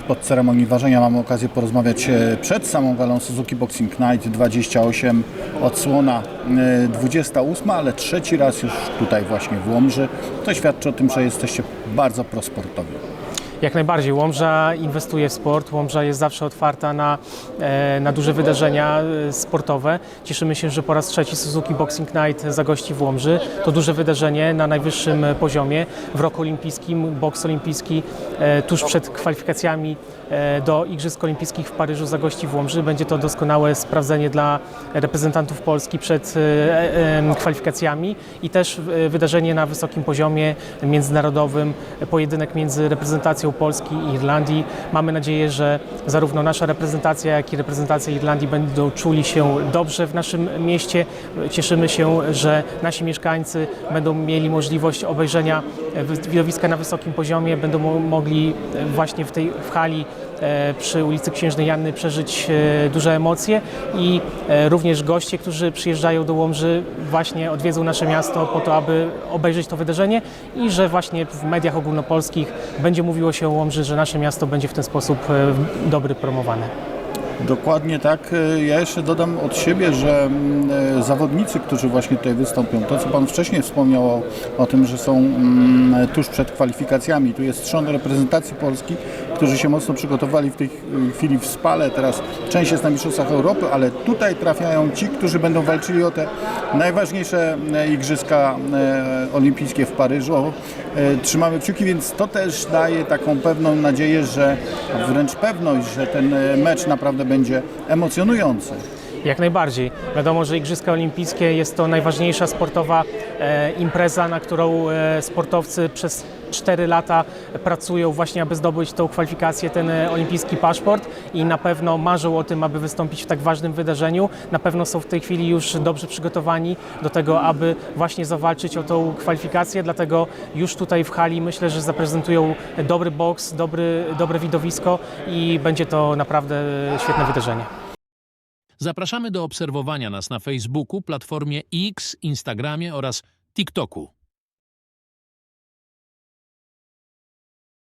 Pod ceremonią ważenia mamy okazję porozmawiać e, przed samą galą Suzuki Boxing Night 28, odsłona e, 28, ale trzeci raz już tutaj właśnie w Łomży. To świadczy o tym, że jesteście bardzo prosportowi. Jak najbardziej. Łomża inwestuje w sport. Łomża jest zawsze otwarta na, e, na duże wydarzenia e, sportowe. Cieszymy się, że po raz trzeci Suzuki Boxing Night zagości w Łomży. To duże wydarzenie na najwyższym poziomie. W roku olimpijskim, boks olimpijski e, tuż przed kwalifikacjami do Igrzysk Olimpijskich w Paryżu zagości w Łomży. Będzie to doskonałe sprawdzenie dla reprezentantów Polski przed kwalifikacjami i też wydarzenie na wysokim poziomie międzynarodowym, pojedynek między reprezentacją Polski i Irlandii. Mamy nadzieję, że zarówno nasza reprezentacja, jak i reprezentacja Irlandii będą czuli się dobrze w naszym mieście. Cieszymy się, że nasi mieszkańcy będą mieli możliwość obejrzenia widowiska na wysokim poziomie, będą mo- mogli właśnie w tej w hali przy ulicy Księżnej Janny przeżyć e, duże emocje i e, również goście, którzy przyjeżdżają do Łomży właśnie odwiedzą nasze miasto po to, aby obejrzeć to wydarzenie i że właśnie w mediach ogólnopolskich będzie mówiło się o Łomży, że nasze miasto będzie w ten sposób e, dobry promowane. Dokładnie tak. E, Ja jeszcze dodam od siebie, że mm, e, zawodnicy, którzy właśnie tutaj wystąpią, to co Pan wcześniej wspomniał o, o tym, że są mm, tuż przed kwalifikacjami. Tu jest trzon reprezentacji Polski, którzy się mocno przygotowali w tej ch- chwili w Spale. Teraz część jest na Mistrzostwach Europy, ale tutaj trafiają ci, którzy będą walczyli o te najważniejsze e, igrzyska e, olimpijskie w Paryżu. E, Trzymamy kciuki, więc to też daje taką pewną nadzieję, że wręcz pewność, że ten mecz naprawdę będzie emocjonujący. Jak najbardziej. Wiadomo, że Igrzyska Olimpijskie jest to najważniejsza sportowa e, impreza, na którą e, sportowcy przez 4 lata pracują właśnie, aby zdobyć tą kwalifikację, ten e, olimpijski paszport i na pewno marzą o tym, aby wystąpić w tak ważnym wydarzeniu. Na pewno są w tej chwili już dobrze przygotowani do tego, aby właśnie zawalczyć o tą kwalifikację, dlatego już tutaj w hali myślę, że zaprezentują dobry boks, dobry, dobre widowisko i będzie to naprawdę świetne wydarzenie. Zapraszamy do obserwowania nas na Facebooku, platformie X, Instagramie oraz TikToku.